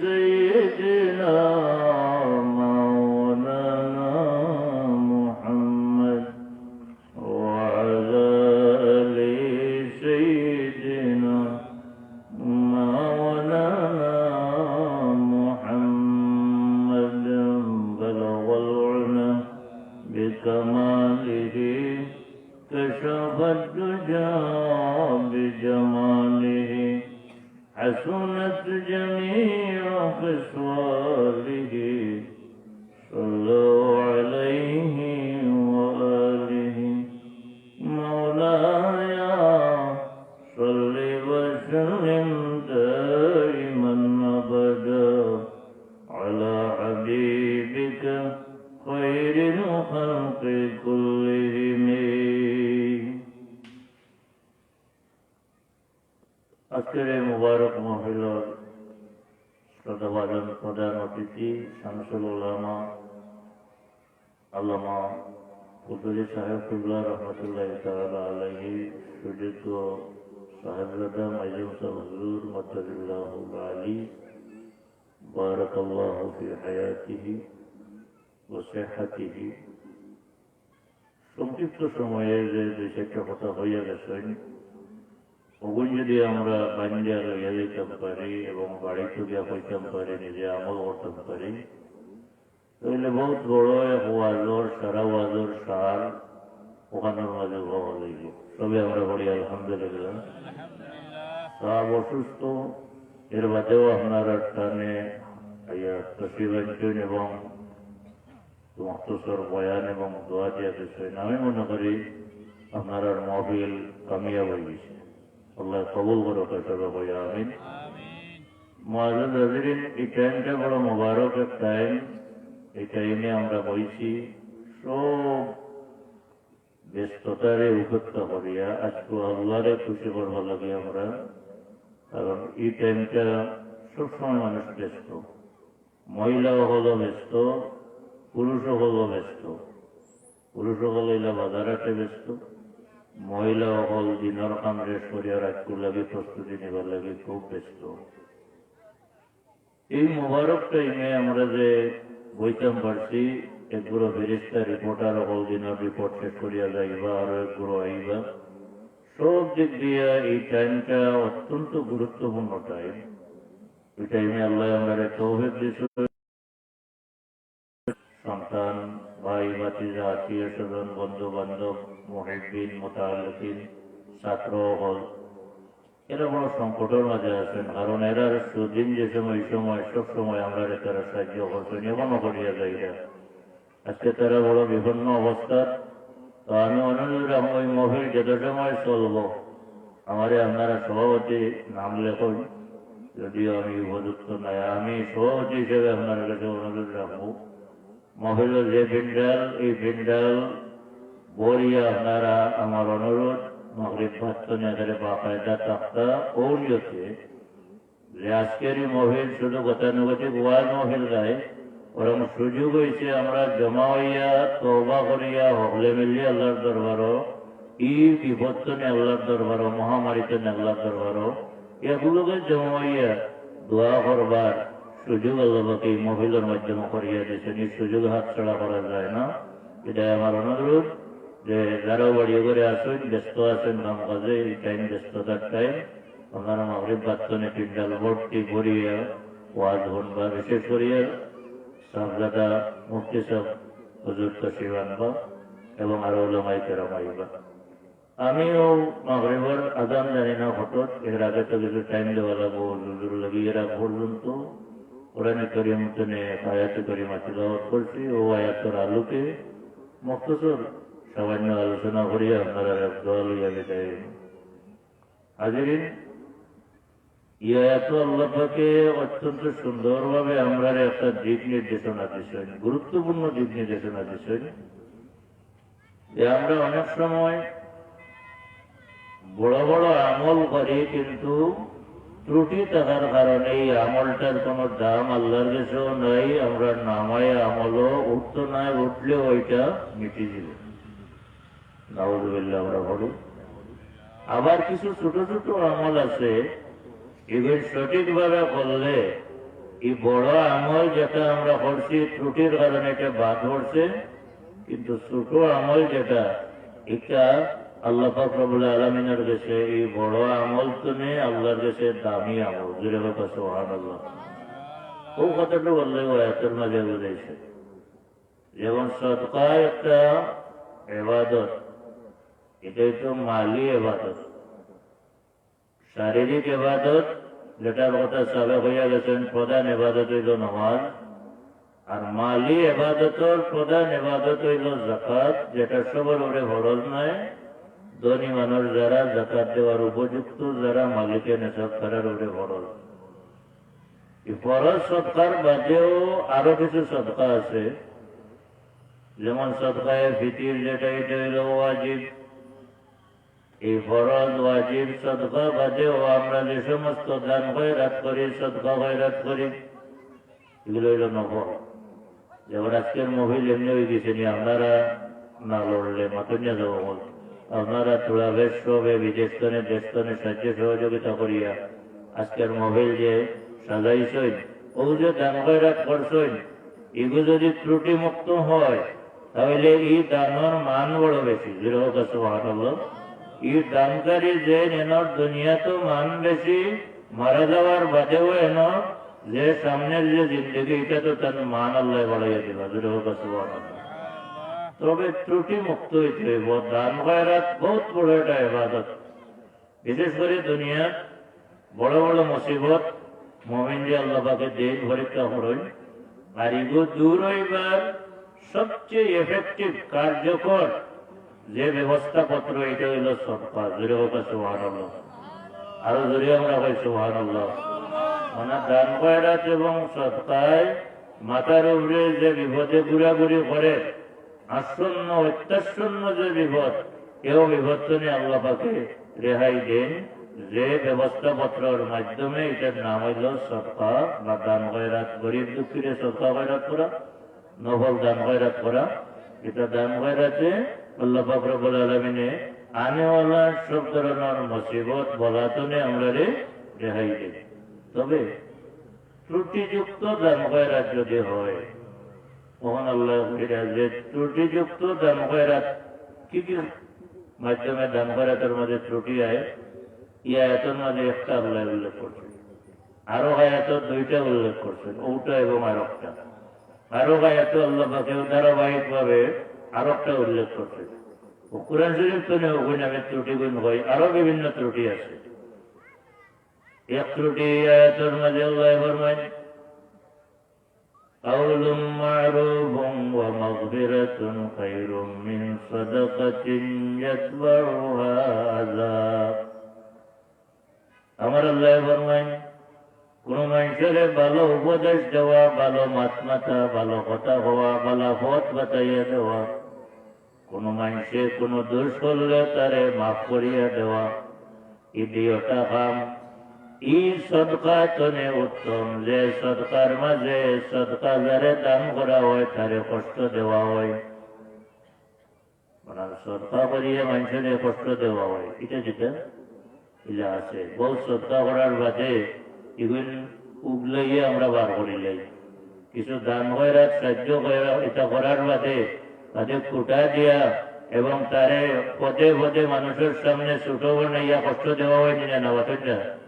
যে আজকের এই মুবারক মহিলার শ্রদ্ধাভাজন প্রধান অতিথি শামসুল উলামা, আল্লামা পুতুলি সাহেব কুবলা রহমতুল্লাহ তালা আলহি সুযোগ্য সাহেবজাদা মাইজুম সাহজুর মতদুল্লাহ আলী, বারাকাল্লাহ ফি হায়াতিহি ও সেহাতিহি। সংক্ষিপ্ত সময়ে যে দুই একটা কথা হইয়া গেছেন ওগুন যদি আমরা বাঞ্জা লইয়া দিতাম পারি এবং বাড়িতে গিয়া কইতাম পারি নিজে আমল করতাম পারি, তাহলে বহুত বড় এক ওয়াজর, সারা ওয়াজর সার ওখানের মাঝে হওয়া লাগবে। তবে আমরা বলি আলহামদুলিল্লাহ। সাহাব অসুস্থ, এর বাদেও আপনারা টানে তসিবাঞ্চন এবং মহতসর বয়ান এবং দোয়া দিয়া আমি মনে করি আপনার মহবিল কামিয়াব হয়ে গেছে। আল্লাহ কবুল করো কেসবে বইয়া আমিন মহাজন এই টাইমটা বড় মোবারক এক টাইম এই টাইমে আমরা বইছি সব ব্যস্ততারে উপেক্ষা করিয়া আজকে আল্লাহরে খুশি করবার লাগে আমরা কারণ এই টাইমটা সবসময় মানুষ ব্যস্ত মহিলাও হলো ব্যস্ত পুরুষও হলো ব্যস্ত পুরুষ হল এলা বাজারাতে ব্যস্ত মহিলা হল দিনের কাম রেস করিয়া রাখতে লাগে প্রস্তুতি নেবার লাগে খুব ব্যস্ত। এই মোবারক টাইমে আমরা যে বইতাম পারছি একগুলো ফেরিস্তা রিপোর্টার হল দিনের রিপোর্ট শেষ করিয়া যাইবা আরও একগুলো আইবা সব দিক দিয়া এই টাইমটা অত্যন্ত গুরুত্বপূর্ণ টাইম। এই টাইমে আল্লাহ আমরা তৌফিক দিয়েছে সন্তান ভাই ভাতিজা আত্মীয় স্বজন বন্ধু বান্ধব মহিবিন মোতালিন ছাত্র, হল। এরা বড় সংকটের মাঝে আছেন, কারণ এরা সুদিন যে সময় সময়, সব সময় আমরা তারা সাহায্য করছেন এমনও করিয়া যাই আজকে তারা বড় বিভিন্ন অবস্থা। তো আমি অনুরোধ ওই মহিল যত সময় চলবো, আমারে আপনারা সভাপতি নাম লেখন। যদিও আমি উপযুক্ত নাই আমি সভাপতি হিসেবে আপনার কাছে অনুরোধ রাখব। মহিলার যে ভিন্ডাল এই ভিন্ডাল বরিয়া আপনারা আমার অনুরোধ মগরিব এখানে বাকায়দা তাক্তা ওরিয়তে যে আজকের এই মহিল শুধু গতানুগতিক ওয়াজ মহিল গায় ওরকম সুযোগ হয়েছে আমরা জমা হইয়া তবা করিয়া, হকলে মিলিয়ে আল্লাহর দরবারও ই বিপত্তনে আল্লাহর দরবারও, মহামারীতে আল্লাহর দরবারও এগুলোকে জমা হইয়া দোয়া করবার সুযোগ আল্লাহকে এই মহিলার মাধ্যমে করিয়া দিয়েছেন। এই সুযোগ হাত ছাড়া করা যায় না। এটাই আমার অনুরোধ যে যারা বাড়ি করে আসুন ব্যস্ত আছেন কাম কাজে, এই টাইম ব্যস্ততার টাইম আপনারা মাগরিব বাচ্চনে পিন্ডাল ভর্তি করিয়া, ওয়াজ হনবা বিশেষ করিয়া সাহজাদা মুফতি সাহ হুজুর তশিব আনবা এবং আরও ওলামাই কেরামাইবা আমিও মাগরিবর আদান জানি না হঠাৎ, এর আগে তো কিছু টাইম দেওয়া লাগবো, হুজুর লাগিয়ে রাখ পর্যন্ত। কোরআনে করিম তনে আয়াত করিমা তিলাওয়াত করছি। ও আয়াতের আলোকে মক্তসর সামান্য আলোচনা করিয়া আপনারা লইয়া বিদায় হাজিরিন ইয়াত আল্লাহকে অত্যন্ত সুন্দরভাবে আমরা একটা দিক নির্দেশনা দিচ্ছেন গুরুত্বপূর্ণ দিক নির্দেশনা দিচ্ছেন যে আমরা অনেক সময় বড় বড় আমল করি, কিন্তু ত্রুটি থাকার কারণে এই আমলটার কোনো দাম আল্লাহর কাছেও নাই, আমরা নামায় আমলও, উঠতো নাই উঠলেও ওইটা মিটি দিল। নাউজুবিল্লাহ, আমরা বলি। আবার কিছু ছোট ছোট আমল আছে এগুলো সঠিকভাবে করলে এই বড় আমল যেটা আমরা করছি, ত্রুটির কারণে এটা বাদ পড়ছে, কিন্তু ছোট আমল যেটা, এটা আল্লাহ ফাকরবুল আলমিনের কাছে এই বড় আমল তো নেই, আল্লাহর কাছে দামি আমল। জুড়ে কথা সোহান আল্লাহ ও কথাটা বললে ও এতের মাঝে বুঝাইছে যেমন সৎকা একটা এবাদত এটাই তো মালি এবাদত শারীরিক এবাদত যেটার কথা সাবেক হইয়া গেছেন, প্রধান এবাদত হইল নামাজ। আর মালি এবাদতর প্রধান এবাদত হইল জাকাত যেটা সবার উপরে ফরজ নয়। ধনী মানুষ যারা জাকাত দেওয়ার উপযুক্ত, যারা মালিকের নেশাব করার উপরে ফরজ ফরজ সৎকার বাদেও আরও কিছু সৎকা আছে। যেমন সৎকায় ফিতির যেটা, এটা হইল ওয়াজিব। এই ফরজ ওয়াজিব সদকা বাদেও আমরা যে সমস্ত দান খয়রাত করি সদকা খয়রাত করি, এগুলো হইল নফল। যেমন আজকের মহিল এমনি হয়ে গেছে নি, আপনারা না লড়লে মাতনিয়া যাব বল আপনারা তোলা বেশ হবে বিদেশতনে দেশতনে সাহায্য সহযোগিতা করিয়া। আজকের মহিল যে সাজাইছই ও যে দান খয়রাত করছই এগুলো যদি ত্রুটি মুক্ত হয়, তাহলে এই দানের মান বড় বেশি। এই দানকারী যে এনর দুনিয়া তো মান বেশি, মারা যাওয়ার বাদেও এন যে সামনের যে জিন্দগি এটা তো তার মান আল্লাহ বাড়াইয়া দিবা। যেরকম কাছে তবে ত্রুটি মুক্ত হইতে হইব দান খয়রাত বহুত বড় একটা এবাদত বিশেষ করে দুনিয়ার বড় বড় মুসিবত মোমিন যে আল্লাহ পাকে দিন পরীক্ষা করই আর এগো দূর হইবার সবচেয়ে এফেক্টিভ কার্যকর যে ব্যবস্থাপত্র, এটা হইল সৎকার জোরে হোক সুহান আরও জোরে আমরা কই সুহান মানে দান খয়রাত এবং সৎকায় মাথার উপরে যে বিপদে ঘুরাঘুরি করে আসন্ন অত্যাসন্ন যে বিপদ, এও বিপদ আল্লাহ পাকে রেহাই দেন। যে ব্যবস্থাপত্রের মাধ্যমে এটার নাম হইল সৎকার বা দান খয়রাত গরিব দুঃখীরে সৎকা খয়রাত করা, নফল দান খয়রাত করা। এটা দান খয়রাতে আল্লাহ ফাকরবুল আলমিনে আনেওয়ালা সব ধরনের মুসিবত, বলাতনে আমরা রেহাই দেব তবে ত্রুটিযুক্ত দান খয়রাত যদি হয় তখন আল্লাহ যে দান কি কি মাধ্যমে দান খয়রাতের মধ্যে ত্রুটি আয় ইয়া এতর মাঝে একটা আল্লাহ উল্লেখ করছে আরও হায়াত দুইটা উল্লেখ করছেন, ওটা এবং আর একটা আরও হায়াত আল্লাহ ধারাবাহিক ভাবে আর একটা উল্লেখ করছে ও কোরআন শরীফ তো নেই ওখানে আমি ত্রুটি গুণ হয়, আরও বিভিন্ন ত্রুটি আছে। এক ত্রুটি আয়াতের মাঝে আল্লাহ ফরমায় قول معروف ومغفرة خير من صدقة يتبعها أذى আমার আল্লাহ ফরমায় কোন মানুষের ভালো উপদেশ দেওয়া ভালো মাত মাথা ভালো কথা হওয়া ভালো পথ বাতাইয়া দেওয়া কোন মানুষে কোন দোষ করলে তারে মাফ করিয়া দেওয়া ইডিওটা কাম ই সদকা তনে উত্তম, যে সদকার মাঝে সদকা যারে করা হয়, তারে কষ্ট দেওয়া হয়। মানে সদকা করিয়া মানুষের কষ্ট দেওয়া হয়। এটা যেটা ইলা আছে। বহু সদকা করার বাদে ইগুন উগলাইয়ে আমরা বার করিলাই কিছু দান করার সাহায্য করা এটা করার বাদে তাদের কুটা দিয়া এবং তারে পদে পদে মানুষের সামনে ছোট বানাইয়া কষ্ট দেওয়া হয়নি না নেওয়াতে না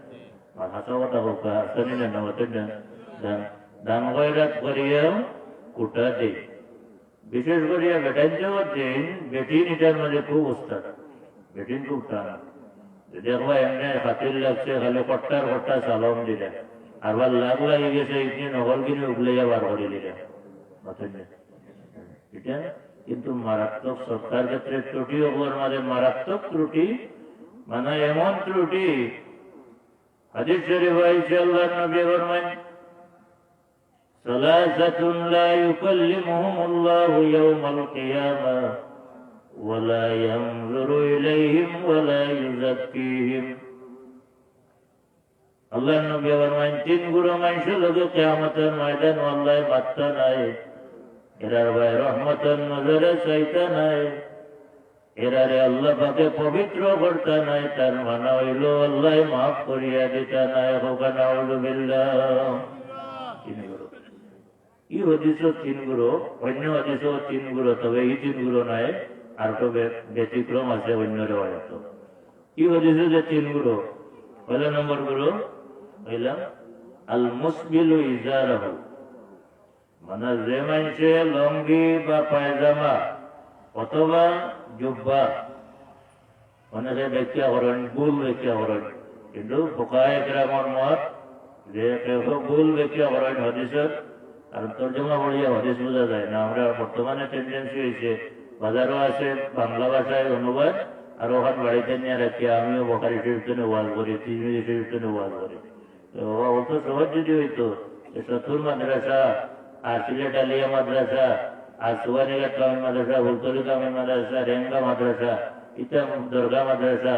বিশেষ করিয়া বেটাইন যাওয়ার দিন বেটিন এটার খুব উস্তাদ। বেটিন খুব টানা। দেখবা এমনি খাতির লাগছে খালি কট্টার কট্টা সালাম দিলে আবার লাভ লাগি গেছে ইটনি নকল কিনে উগলাইয়া বার করে দিলে এটা কিন্তু মারাত্মক সরকার ক্ষেত্রে ত্রুটি ওগুলোর মাঝে মারাত্মক ত্রুটি। মানে এমন ত্রুটি হাদিস শরীফ আইসে আল্লাহ নবী ফরমায় ثلاثة لا يكلمهم الله يوم القيامة ولا ينظر إليهم ولا يزكيهم আল্লাহ নবী ফরমায় তিন গুরু মানুষ লোকে কেয়ামতের ময়দান আল্লাহ মাত্রা নাই এরার ভাই রহমতের নজরে চাইতে নাই এরারে আল্লাহ পাকে পবিত্র করতে নাই, তার মানা হইল আল্লাহ মাফ করিয়া দিতে নাই, হোক নাউলুবিল্লাহ ই হদিস চিনগুলো অন্য হদিস চিনগুলো তবে এই চিনগুলো নয় আর তো ব্যতিক্রম আছে অন্য রেওয়ায়ত। ই হদিস যে চিনগুলো পয়লা নম্বরগুলো হইলাম আল মুসবিলু মানে যে মানুষে লঙ্গি বা পায়জামা, অথবা জুব্বা। অনেকে ব্যাখ্যা করেন ভুল ব্যাখ্যা করেন কিন্তু ফোকায় গ্রামর মত, যে ভুল ব্যাখ্যা করেন হদিসের আর তর্জমা পড়িয়া হদিস বোঝা যায় না। আমরা বর্তমানে টেন্ডেন্সি হয়েছে বাজারও আছে, বাংলা ভাষায় অনুবাদ, আর ওখান বাড়িতে নিয়ে রাখি, আমিও বকারি শরীফনে ওয়াজ করি, তিরমিজি শরীফনে ওয়াজ করি। তো অত সহজ যদি হইতো চতুর মাদ্রাসা আর সিলেট আলিয়া মাদ্রাসা সুবানীঘাট কামিল মাদ্রাসা, হুলতলি কামিল মাদ্রাসা রেঙ্গা মাদ্রাসা ইটা দরগা মাদ্রাসা,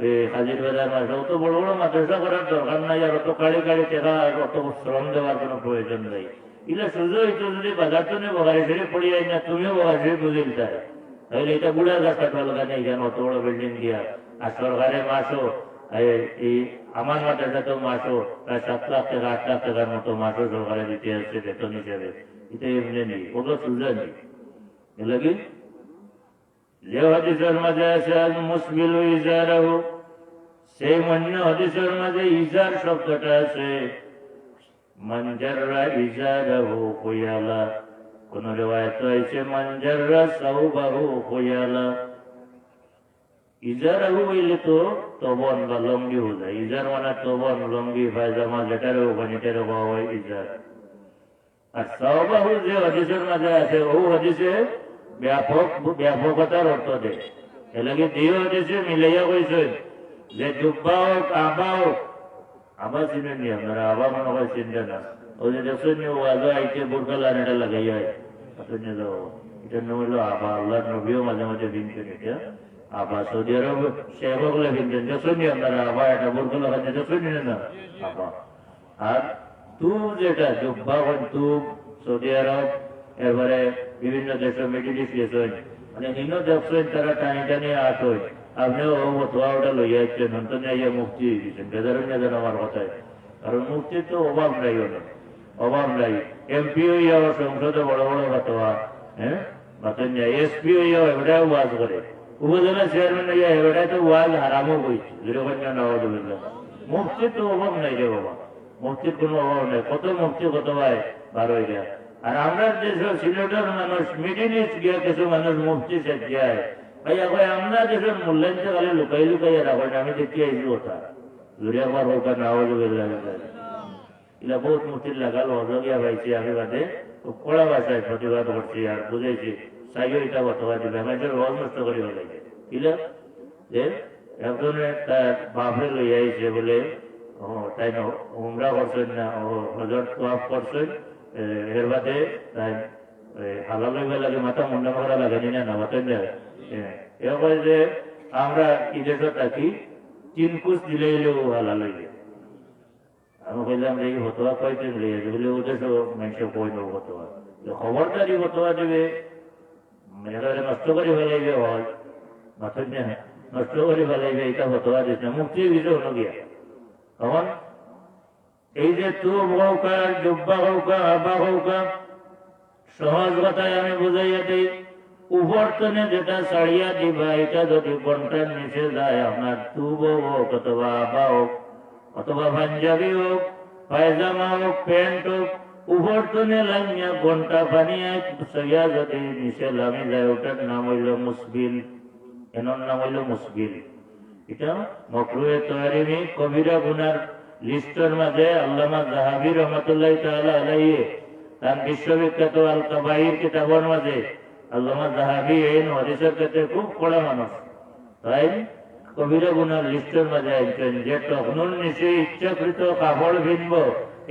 ওই হাজির বাজার মাদ্রাসা, অত বড় বড় মাদ্রাসা করার দরকার নাই আর অত কাড়ি কাড়ি টেকা আর অত শ্রম দেওয়ার কোনো প্রয়োজন নেই। ইলা সুযোগ হইতো যদি বাজার তো বগারি শরীফ পড়ি যাই না, তুমিও বগারি শরীফ বুঝে দিতে তাহলে এটা বুড়া গাছ কাটবার লাগা নেই কেন? অত বড় বিল্ডিং দিয়া। আর সরকারে মাসও, এই আমার মাদ্রাসা তো মাসও, প্রায় সাত লাখ টাকা, আট লাখ টাকার মতো মাসও সরকারে দিতে আসছে বেতন হিসেবে। সুবিধা নেই এলাকি? যে হদিসের মাঝে আছে আল মুসবিল ইজারাহু। সেই অন্য হদিসের মাঝে ইজার শব্দটা আছে। মঞ্জাররা ইজারাহু কুয়ালা কোন রেওয়ায়ত আছে মঞ্জাররা সাউবাহু কুয়ালা ইজারাহু হইলে তো তবন বা লঙ্গি হয়ে যায় ইজার মানে তবন লঙ্গি পায়জামা যেটারও ওখানেটারও পাওয়া হয় ইজার। আর সাউবাহু যে হদিসের মাঝে আছে, ও হদিসে ব্যাপক ব্যাপকতার অর্থ দেয়। এলাকি দিয়ে হদিসে মিলাইয়া কইছেন যে, জুব্বা হোক আবা হোক আবা চিনেন নি আপনারা আবা মনে হয় চিনতে না। ওই যে দেখছেন নি, ওয়াজা আইতে বোরকাল আনেটা লাগাইয়া আপনি যাও। এটা নাম হলো আবা আল্লাহ নবীও মাঝে মাঝে ভিনছেন এটা। আবা সৌদি আরব শেখ হকলে ভিনছেন দেখছেন নি আপনারা আবা এটা বোরকাল লাগাইতে দেখছেন না আবা আর তুব যেটা জুব্বা তুব সৌদি আরব এবারে বিভিন্ন দেশের মিডিল ইস্ট গেছেন মানে হিনো দেখছেন তারা টানি টানি আট আপনিও ও মতোয়া ওটা লইয়া যাচ্ছেন অন্তনে মুক্তি দিচ্ছেন বেদারণ বেদার আমার কথায়। কারণ মুক্তির তো অভাব নাই অনেক অভাব নাই। এমপি হইয়াও সংসদে বড় বড় বাতোয়া হ্যাঁ? বাতন যায় এসপি হইয়াও এবারেও ওয়াজ করে। উপজেলা চেয়ারম্যান হইয়া এবারে তো ওয়াজ হারামও বইছে যেরকম নওয়াজ মুক্তির তো অভাব নাই রে বাবা। মুক্তির কোনো অভাব নেই। কত মুক্তি কত ভাই? বার হয়ে আর আমরা দেশ সিলেটের মানুষ, মিডিল ইস্ট গিয়ে কিছু মানুষ মুক্তি সে যায়। ভাই এখন আমরা দেশের মূল্যায়ন খালি লুকাই লুকাই রাখো আমি দেখি আইসি কথা জুড়ে আমার হোক না যাবে এটা বহুত মুক্তির লাগাল পাইছি আমি বাদে। কড়া ভাষায় প্রতিবাদ করছি আর বুঝেছি সাইও এটা বর্তমান দিবে আমাদের রোজ নষ্ট করি ইলা যে একজনে তার বাপরে লই আইছে বলে তাই উমরা করছেন না, ও হজর তোয়াফ করছেন এর বাদে, তাই হালাল হইবে লাগে মাথা মুন্ডা মারা লাগে না না মাতেন না এ কয় যে, আমরা ইদেশে থাকি, তিন কুচ দিলে এলেও হালাল হইবে। আমি কইলাম যে হতোয়া কয়তে মিলে বলে তো মানুষের কই নেব হতোয়া খবরদারি হতোয়া দেবে মেয়েরা নষ্ট করে ফেলাইবে হয়। মাথুর না, নষ্ট করে ফেলাইবে এটা হতোয়া দিচ্ছে মুক্তি দিতে হলো গিয়া। তখন এই যে তুব হৌকা জুব্বা হৌকা আবা হৌকা সহজ কথায় আমি বুঝাইয়া দিই উপরতনে যেটা ছাড়িয়া দিবা, এটা যদি কোনটার নিচে যায় আপনার তুব হোক অথবা আবা হোক, অথবা পাঞ্জাবি হোক, পায়জামা হোক, প্যান্ট হোক উপরতনে লাইনিয়া ঘণ্টা বানিয়ে সইয়া যদি নিচে লামি যায় ওটার নাম হইল মুসবিল। এনার নাম হইল মুসবিল। এটা মকরুয়ে তৈরি কবিরা গুনার লিস্টের মাঝে আল্লামা জাহাবি রহমতুল্লাহ তাআলা আলাইহি, তার বিশ্ববিখ্যাত আল কাবাইর কিতাবের মাঝে আল্লামা জাহাবি এই হদিসের ক্ষেত্রে খুব কড়া মানুষ। তাই কবিরা গুনার লিস্টের মাঝে আইছেন যে তখনুর নিচে ইচ্ছাকৃত কাপড় ভিনব,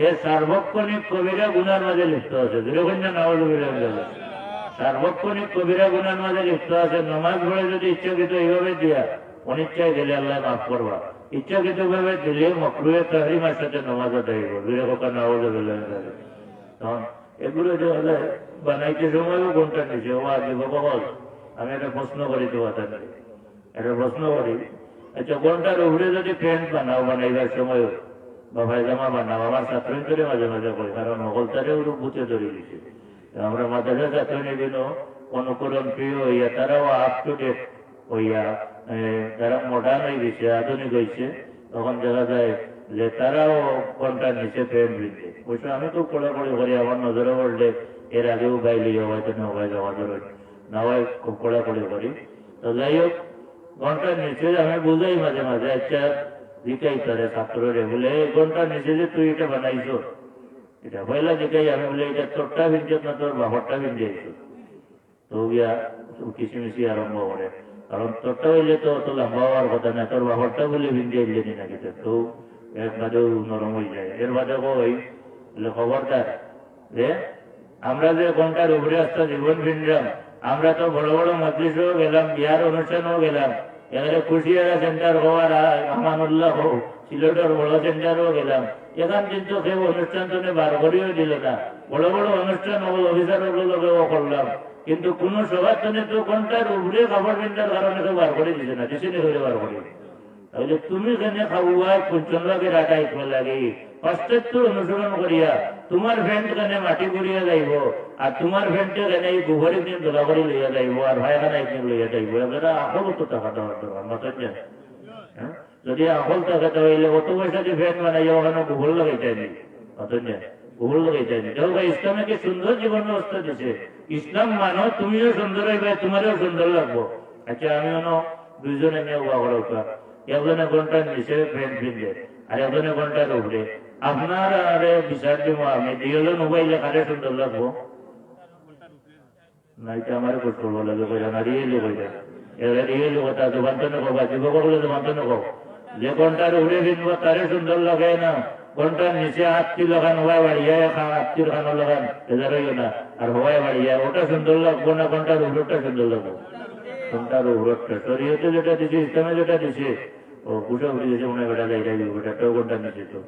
এ সার্বক্ষণিক কবিরা গুনার মাঝে লিপ্ত আছে। দীর্ঘন্য নাওয়াজ সার্বক্ষণিক কবিরা গুনার মাঝে লিপ্ত আছে, নমাজ পড়ে যদি ইচ্ছাকৃত এইভাবে দিয়া অনিচ্ছায় গেলে আল্লাহ মাফ করবা। ইচ্ছাকৃত ভাবে দিলে মকরুয়ে তাহরিমার সাথে নমাজ আদায় করব বিরকম নাওয়াজ তখন এগুলো যে হলে বানাইতে সময়ও কোনটা নিচে ও আজ বহল আমি একটা প্রশ্ন করি তো কথা একটা প্রশ্ন করি আচ্ছা কোনটার উপরে যদি প্যান্ট বানাও, বানাইবার সময় বা পায়জামা বানাও, আমার ছাত্র করে মাঝে মাঝে করি কারণ হকলতারে ওরূপ বুঝে ধরে দিছে। আমরা মাদ্রাসা ছাত্র নিবিন অনুকরণ প্রিয় হইয়া, তারাও আপ টু ডেট হইয়া তারা মডার্ন হয়ে গেছে আধুনিক হয়েছে তখন দেখা যায় যে তারাও ঘণ্টার নিচে প্রেম বৃদ্ধি। অবশ্য আমি খুব কড়াকড়ি করি, আমার নজরে পড়লে এর আগেও বাইলি হয়তো না হয় যাওয়া ধরে না হয় খুব কড়াকড়ি করি। তো যাই হোক ঘণ্টার নিচে আমি বুঝাই মাঝে মাঝে আচ্ছা দিকাই তারে ছাত্ররে বলে, এই ঘণ্টার নিচে যে তুই এটা বানাইছো? এটা পয়লা দিকাই আমি বলে, এটা তোরটা ভিঞ্জত না তোর বাবারটা ভিঞ্জাইছো তো গিয়া কিসিমিসি আরম্ভ করে। কারণ তোরটা হইলে তো লম্বা হওয়ার কথা না, তোর বাবারটা বলে ভিঞ্জাই দিলি নাকি তো? এর বাদেও নরম হয়ে যায়। এর বাদে কই? খবরদার যে আমরা যে ঘণ্টার উপরে আসতে জীবন ভিন্ডাম আমরা তো বড় বড় মজলিসও গেলাম, বিহার অনুষ্ঠানও গেলাম এখানে কুশিয়ারা সেন্টার হওয়ার আমানুল্লাহ হোক সিলেটের বড় সেন্টারও গেলাম। এখান কিন্তু সে অনুষ্ঠান তো বার করেও দিল না। বড় বড় অনুষ্ঠান হল অফিসার করলাম। কিন্তু কোন সবার জন্য তো ঘণ্টার উপরে ভিন্ডার কারণে তো বার করে দিছে না, দিছে করে বার করে। তাহলে তুমি কেনে খাওয়াই পঞ্চমভাগে রাখাই লাগে। পাশ্চাত্য অনুসরণ করিয়া তোমার ফ্রেন্ড কেনে মাটি করিয়া যাইব, আর তোমার ফ্রেন্ডে কেনে এই গোবরে দিন দোলা করে লইয়া যাইব, আর ভাইখানা একদিন লইয়া যাইব এবারে আসল তো টাকা দেওয়ার দরকার মাথার হ্যাঁ? যদি আসল টাকা দেওয়াইলে অত পয়সা দিয়ে ফ্রেন্ড বানাইয়া ওখানে গোবর লাগাইতে নেই মাথার যে গোবর লাগাইতে নেই দেখো ইসলামে কি সুন্দর জীবন ব্যবস্থা দিছে। ইসলাম মানো, তুমিও সুন্দর হইবে, তোমারও সুন্দর লাগবো। আচ্ছা আমি মনে দুইজনে নিয়ে উবা করা উঠা একজনে ঘণ্টার নিচে ফ্রেন্ড ফিনবে, আর একজনে ঘণ্টার উপরে। আপনার আরে বিচার দিব আমি দুইজন মোবাইলে কারে সুন্দর লাগবো। নাইতে আমার কোট করব লাগে কইরা না, রিয়েলি কইরা। এবারে রিয়েলি কথা জবান তো নকো বা যুবক জবান তো নকো যে ঘণ্টার উপরে ফিনবো, তারে সুন্দর লাগে না। ঘণ্টার নিচে হাতটি লাগান হওয়ায় বাড়িয়া হাতটির খানো লাগান এদার হইও না? আর হওয়ায় বাড়িয়া ওটা সুন্দর লাগবো না ঘণ্টার উপরটা সুন্দর লাগবো ঘণ্টার উপরটা শরীয়তে যেটা দিছে ইসলামে যেটা দিছে। ও কুসা উঠে দিয়েছে মনে বেটা যাই যাই বেটাটাও ঘণ্টা নিচে তো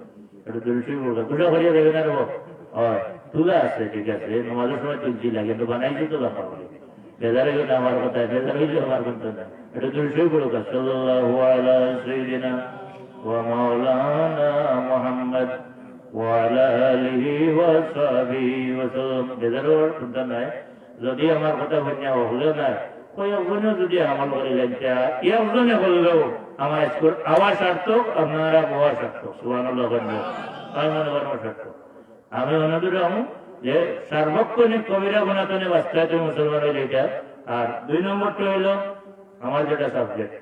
এটা দুলসি বলবে কুসা করিয়া দেবে না রে হয়, তুলা আছে, ঠিক আছে। নমাজের সময় তুলছি লাগে কিন্তু বানাইছি তো লম্বা করে বেজারে কিন্তু আমার কথা বেজার হইলে আমার কথা না? এটা দুলসি বলুক সাল্লাল্লাহু আলা সাইয়্যিদিনা ওয়া মাওলানা মুহাম্মদ ওয়ালা আলিহি ওয়া সাহবিহি ওয়া সাল্লাম বেজার শুনতে নাই, যদি আমার কথা বন্যা হলো না কয়েকজনে যদি আমল করিলেন একজনে বললেও আমার স্কুল আমার সার্থক, আপনারা বহার সার্থক। সুবান আমি মনে করেন সার্থক। আমি মনে করি যে সার্বক্ষণিক কবিরা গুণাতনে বাস্তায় মুসলমান হইলে এটা। আর দুই নম্বরটা হইল আমার যেটা সাবজেক্ট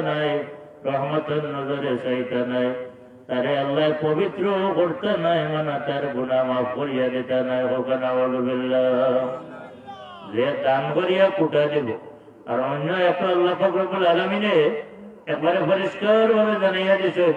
নাই নাই তারে আল্লাহ পবিত্র করতে নাই মানে তার গুণা মাফ করিয়া দিতে নাই হোকানা যে দান করিয়া কুটা দিব আর অন্য একটা আল্লাহ ফকরবুল আলমিনে একবারে পরিষ্কার ভাবে জানাইয়া দিছেন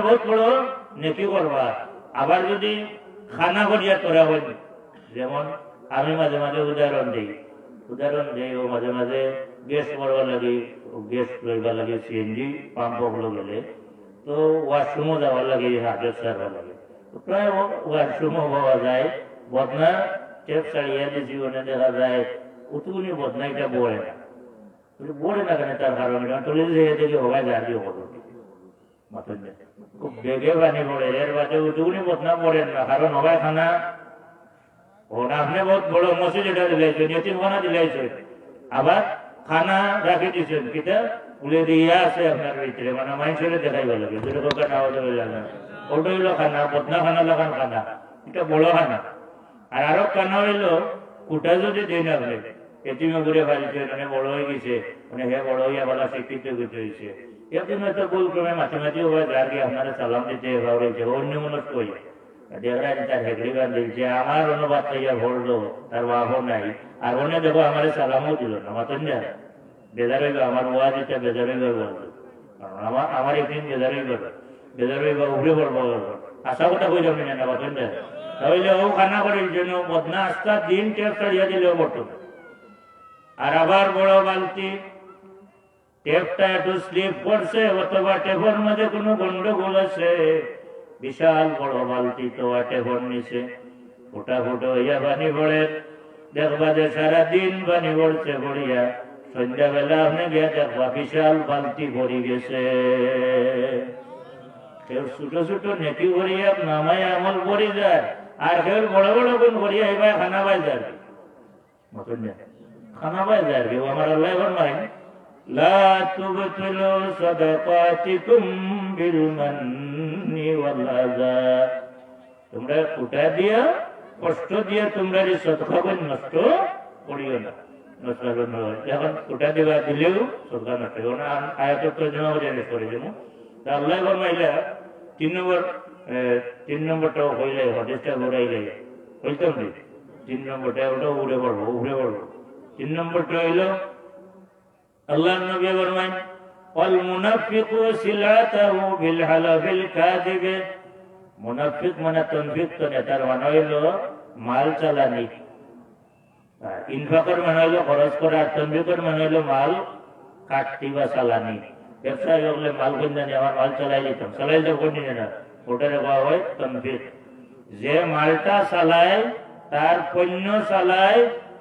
হয়ে আবার যদি খানা করিয়া তোরা হইনি যেমন আমি মাঝে মাঝে উদাহরণ দিই। উদাহরণ দিই ও মাঝে মাঝে গ্যাস করবা লাগে গ্যাস লইবা লাগে সিএনজি পাম্প গেলে। তো ওয়াশরুমও যাওয়ার লাগে হাজার সারবার লাগে। প্রায় ওয়াশরুমও পাওয়া যায়। বদনা টেপ ছাড়িয়ে যে জীবনে দেখা যায়। উতুনি বদনা, এটা বড়ে না। হবাই জাতীয় করো মাথায় খুব বেগে পানি পড়ে এর না কারণ খানা আপনি দিলাইছেন আবার খানা রাখি দিয়েছেন কিতা উলে দিয়ে আছে আপনার ভিতরে মানে মানুষের না হতে লাগে হইল খানা বদনা খানা লাগান খানা এটা বড় খানা আর আরও খানা হইল কুটা যদি দিন আপনি এতিমে ঘুরে ফেলছে মানে বড় হয়ে গেছে মানে হে বড় হইয়া বলা শিক্ষিত হয়েছে একদিন হয়তো ভুল ক্রমে মাঝে মাঝে হয় যার কি আপনারা সালাম দিতে ভাবছে অন্য মনে কই দেখা যায় তার হেগড়ি বান্ধিলছে আমার অনুবাদ তাইয়া ভরলো তার বাবও নাই। আর অন্য দেখো আমার সালামও দিল না, মাতন যা। বেজার হইব, আমার ওয়াজ এটা বেজার হইব কারণ আমার আমার একদিন বেজার হইব বেজার হইব উড়ে পড়ব আশা কথা কইলাম না না মাতন যা। তাহলে ও খানা করার জন্য বদনা আস্তা দিন টেপ ছাড়িয়া দিলেও পড়তো না। আর আবার বড় বালতি। টেপটা একটু স্লিপ করছে অথবা টেপের মধ্যে কোনো গন্ডগোল আছে। বিশাল বড় বালতি তো টেপর নিচে। ফুটা ফুটো হইয়া পানি পড়ে। দেখবা যে সারাদিন বানি পড়ছে পড়িয়া। সন্ধ্যাবেলা আপনি গিয়ে দেখবা বিশাল বালতি ভরি গেছে। কেউ ছোট ছোট নেকি ভরিয়া নামায় আমল ভরি যায়, আর কেউ বড় বড় গুণ ভরিয়া এবার খানা পাই যায় মতন না খানা পাই যায় কেউ আমার আল্লাহ নাই লা তুবতুলু সাদাকাতিকুম বিল মান্নি ওয়াল আযা তোমরা উঠা দিয়া, কষ্ট দিয়ে তোমরা এই সৎখাবন নষ্ট করিও না, নষ্ট নয় যখন উঠা দিবা দিলেও সদকা নষ্ট হইও না। আয়াতের তো জমা জানি করে দেবো তা আল্লাহ বামাইলা তিন নম্বর তিন নম্বরটা হয়ে যায় হদেশটা ঘুরাই যায় হইতাম তিন নম্বরটা, ওটা উড়ে পড়ব উড়ে পড়ব। তিন নম্বরটা হইল আল্লাহ নবী ফরমান ওয়াল মুনাফিকু সিলাতাহু বিল হালাফিল কাযিবে। মুনাফিক মানে তনফিক তো নেতার মানে হইল মাল চালানি। ইনফাকর মানে হইল খরচ করা, আর তনফিকর মানে হইল মাল কাটতি বা চালানি। ব্যবসায় হলে মাল কিনজানি আমার মাল চালাই দিতাম। চালাই তো কোন না, ওটারে কোয়া হয় তনফিক। যে মালটা চালায়, তার পণ্য চালায়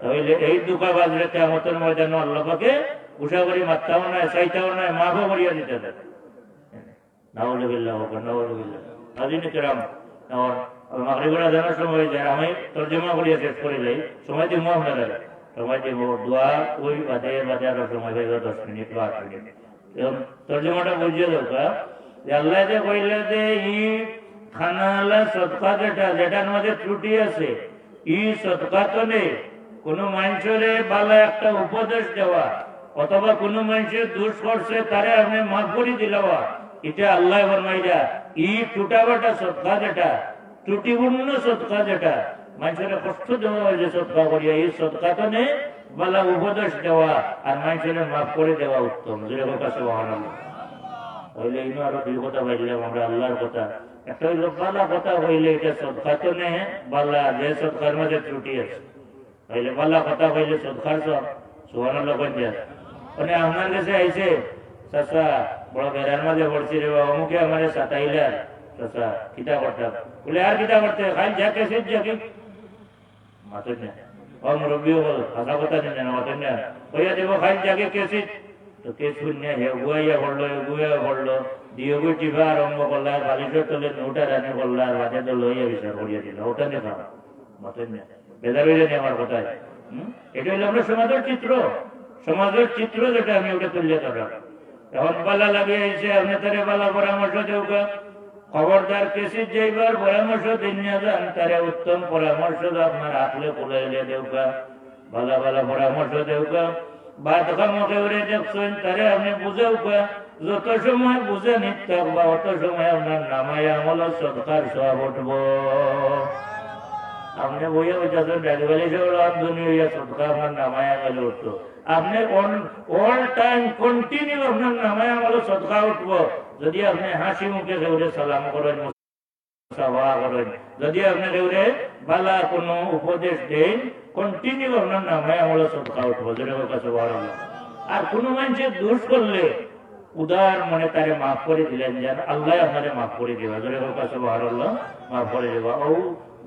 তাহলে এই দুকা বাজরে কেমতের ময়দান আল্লাহকে উষা করি মাত্রাও নাই চাইতাও নাই মাফও করিয়া দিতে দেয় নাউজুবিল্লাহ হোক নাউজুবিল্লাহ আজিনে কেরাম মাগরিবের আজানের সময় যায় আমি তর্জমা করিয়া শেষ করে যাই সময় দিব আপনারা সময় দিব দোয়া ওই বাদে বাদে আরও সময় হইব দশ মিনিট বা আট মিনিট এবং তর্জমাটা বুঝিয়ে যে আল্লাহ যে কইলে যে ই খানা আলা সৎকা যেটা যেটার মধ্যে ত্রুটি আছে ই সৎকা তো নেই কোনো মানুষের বালা একটা উপদেশ দেওয়া, অথবা কোনো মানুষের দোষ করছে তারে আপনি মাফ করে দিলাওয়া এটা আল্লাহ ফরমাইরা ই টুটাবাটা সৎকা যেটা, ত্রুটিপূর্ণ সৎকা যেটা, মানুষের কষ্ট দেওয়া হয়েছে সৎকা করিয়া, এই সৎকা তো নেই বালা উপদেশ দেওয়া আর মানুষের মাফ করে দেওয়া উত্তম। যেরকম কাছে মহানন্দ হইলে ইনো আরও দুই কথা পাইলাম আমরা আল্লাহর কথা। একটা হইল বালা কথা হইলে এটা সৎকা তো নেই বালা যে সৎকার মধ্যে ত্রুটি আছে। হইলে বালা কথা হইলে সৎকার সব সুবর্ণ লোকন যায় মানে আমার কাছে আইছে, চাচা, বড় বেড়ার মাঝে পড়ছি রে বাবা, অমুকে আমার সাতাইলে চাচা, কিতা করতাম? বলে, আর কিতা করতে? খাই যা কেসে যাকে মাতেন না। ও মুরব্বী হল ভাষা কথা নিয়ে না মাতেন না। হইয়া দেব খাই যাকে কেসে তো কে শূন্য হে গুয়াইয়া পড়ল গুয়া পড়ল। দিয়ে গুই টিভা আরম্ভ করল, আর বালিশের তলে নোটা রানে করল, আর বাজে তো লইয়া বিচার করিয়া দিল। ওটা খাওয়া মাতেন না। বেদার হইলে আমার কথায়? এটা হলো আমরা সমাজের চিত্র। সমাজের চিত্র যেটা আমি ওটা তুলিয়া ধরা এখন বালা লাগে এসে আপনি তারে বালা পরামর্শ দেউকা খবরদার কেসি যেইবার পরামর্শ দিন যান, তারে উত্তম পরামর্শ আপনার হাতলে কুলাইলে দেউকা ভালা ভালা পরামর্শ দেউকা বাদ খামকে উড়ে দেখছেন, তারে আপনি বুঝেউকা যত সময় বুঝে নিতে বা অত সময় আপনার নামায় আমল সৎকার সব উঠবো। আপনি বইয়া বইতেছেন ডালিবালি সেগুলো আমদানি হইয়া সদকা আপনার নামায় আমলে উঠতো আপনি অল টাইম কন্টিনিউ আপনার নামায় আমলে সদকা উঠবো। যদি আপনি হাসি মুখে সেগুলো সালাম করেন যদি আপনি সেগুলো বালা কোনো উপদেশ দেন কন্টিনিউ আপনার নামায় আমলে সদকা উঠবো, যেটা কাছে বড় আর কোনো মানুষের দোষ করলে, উদার মনে তারে মাফ করে দিলেন যেন আল্লাহ আপনারে মাফ করে দেবা। যেটা কাছে বড় মাফ করে দেবা। ও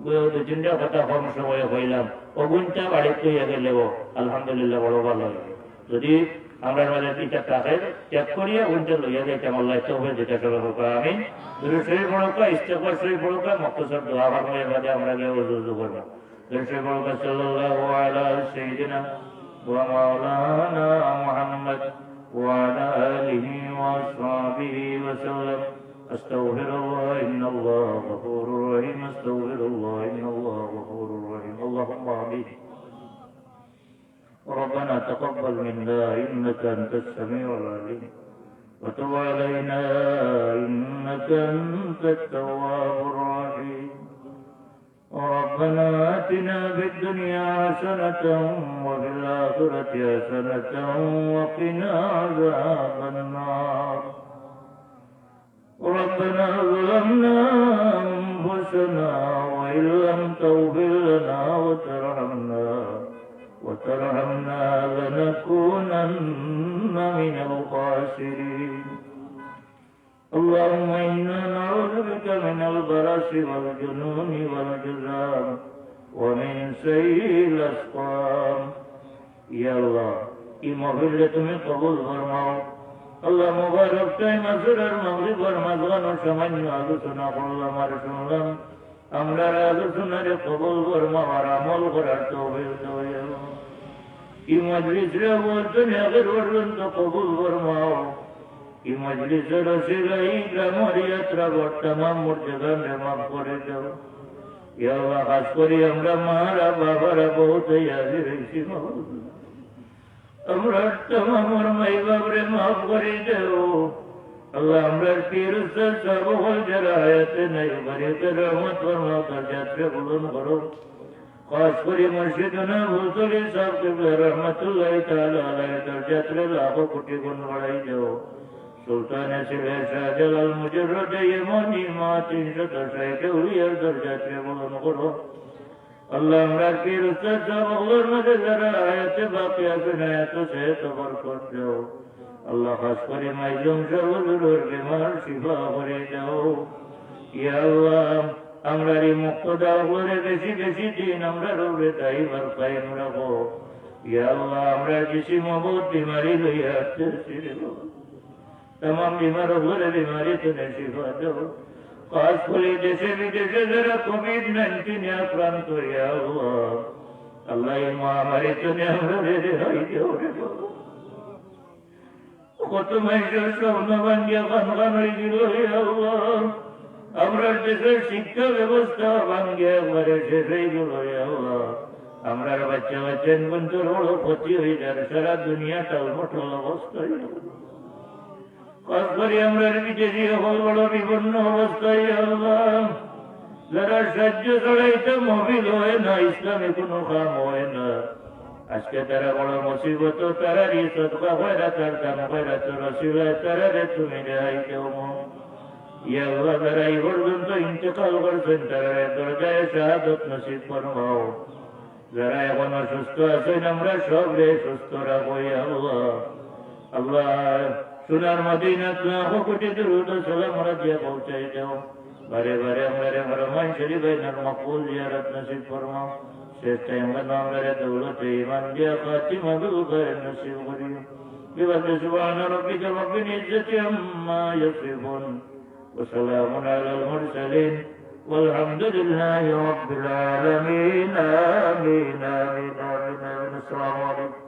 দুজনের হইলাম। অগুণটা বাড়ি হইয়া গেলেও, আলহামদুলিল্লাহ, বড় ভালো যদি আমরা মাঝে তিনটা থাকে ত্যাগ করিয়া উল্টে লইয়া যাইতে আল্লাহ তবে যেটা করে হোক আমি শরীর শরীর দোয়া বাদে আমরা গিয়ে শরীর সাল্লাল্লাহু আলা সাইয়্যিদিনা ওয়া মাওলানা মুহাম্মদ ওয়া আলিহি ওয়া সাহবিহি ওয়া সাল্লাম। أستغفر الله إن الله غفور رحيم. أستغفر الله إن الله غفور رحيم. اللهم آمين. ربنا تقبل منا إنك أنت السميع العليم. وتب علينا إنك أنت التواب الرحيم. ربنا آتنا في الدنيا حسنة وفي الآخرة حسنة وقنا عذاب النار. ربنا ظلمنا أنفسنا وإن لم تغفر لنا وترحمنا وترحمنا لنكونن من الخاسرين. اللهم إنا نعوذ بك من البرص والجنون والجذام ومن سيء الأسقام. يا الله إما قبول فرماؤ আল্লাহ মুবারক টাইম আসরের মগরিবর মাঝখানো সামান্য আলোচনা করলাম আর শুনলাম আমরা আলোচনারে কবুল ফরমাও আর আমল করার ইয়া আল্লাহ এই মজলিসরে বলতেন আগের পর্যন্ত কবুল ফরমাও এই মজলিসের রসিলাই গ্রামের যাত্রা বর্তমান মুর্জাগান মাফ করে দাও ইয়া খাস করি আমরা মারা বাবারা বহুত ইয়াদি রয়েছি আমরা তোমার মাই বাবরে মাফ করে দেও আল্লাহ আমরা পীর সর্বফল যারা আয়াতে নাই বাড়িতে রহমত ফরমাও তার যাত্রা পূরণ করো খাস করে মুর্শিদনা ভুসলি সাহেব রহমতুল্লাহ তাআলা আলাইহি তার যাত্রা লাখো কোটি গুণ মা তিনশত ষাট উলিয়ার দরজাতে বলন করো আল্লাহ আমরা কি রুচা চাবগুলোর মধ্যে যারা আয়াতে বাকি আছেন আয়াত সে তোমার করছ আল্লাহ খাস করে মাইজুম সবগুলোর বিমার শিফা করে দাও। ইয়া আল্লাহ আমরা এই মুক্ত দাও করে বেশি বেশি দিন আমরা রোগে তাই বার কায়েম রাখো ইয়া আল্লাহ, আমরা কিছু মবুদ বিমারি লইয়া আসতে তাম বিমার উপরে বিমারি তুমি শিফা দাও। কাজ করে দেশে বিদেশে যারা কোভিড নাইন্টিনে আক্রান্ত আল্লাহ। মহামারী তুমি কত মানুষের আমরা দেশের শিক্ষা ব্যবস্থা আমরা বাচ্চা বাচ্চা বন্ধুর হয়ে সারা দুনিয়াটা অবস্থা করি আমরা বিদেশি হল বড় বিপন্ন অবস্থায় আল্লাহ। যারা সাহায্য ছড়াইতে মবিল হয় না, ইসলামে কোনো কাম হয় না। আজকে তারা বড় মুসিবত তারা রে সদকা হয়রা তার দাম হয়রা তো রসিলায় তারা রে তুমি রেহাই পর্যন্ত ইন্তেকাল করছেন, তারা দরজায় শাহাদত নসিব ফরমাও। যারা এখন অসুস্থ আছেন, আমরা সব রে সুস্থ ইয়া আল্লাহ। আল্লাহ সোনার মদিনা লাখো কোটি দরুদ সালাম রাজিয়া পৌঁছাই দাও বারে বারে আমারে রহমান শরীফ এর মকবুল জিয়ারত নসিব ফরমাও শেষ টাইম গান আমারে দৌলত ইমান দিয়া খাতিমা বিল খায়র নসিব করিও بفضل سبحان ربك رب العزة عما يصفون وسلام على المرسلين والحمد لله رب العالمين آمين آمين آمين, آمين. السلام عليكم